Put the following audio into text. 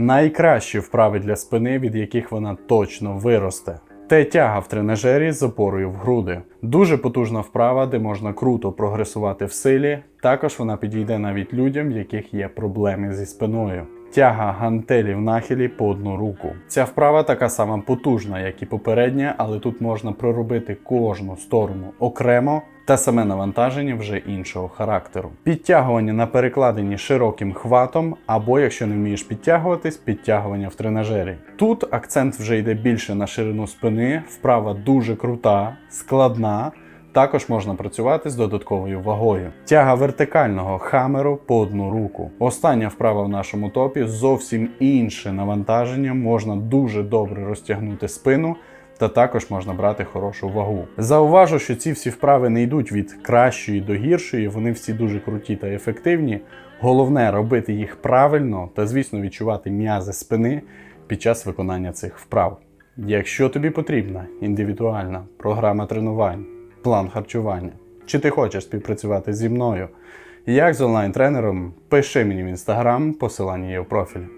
Найкращі вправи для спини, від яких вона точно виросте. Т-тяга в тренажері з опорою в груди. Дуже потужна вправа, де можна круто прогресувати в силі. Також вона підійде навіть людям, в яких є проблеми зі спиною. Тяга гантелі в нахилі по одну руку. Ця вправа така сама потужна, як і попередня, але тут можна проробити кожну сторону окремо та саме навантаження вже іншого характеру. Підтягування на перекладині широким хватом, або якщо не вмієш підтягуватись, підтягування в тренажері. Тут акцент вже йде більше на ширину спини, вправа дуже крута, складна. Також можна працювати з додатковою вагою. Тяга вертикального хамеру по одну руку. Остання вправа в нашому топі зовсім інше навантаження. Можна дуже добре розтягнути спину. Та також можна брати хорошу вагу. Зауважу, що ці всі вправи не йдуть від кращої до гіршої, вони всі дуже круті та ефективні. Головне робити їх правильно та, звісно, відчувати м'язи спини під час виконання цих вправ. Якщо тобі потрібна індивідуальна програма тренувань, план харчування, чи ти хочеш співпрацювати зі мною, як з онлайн-тренером, пиши мені в інстаграм, посилання є в профілі.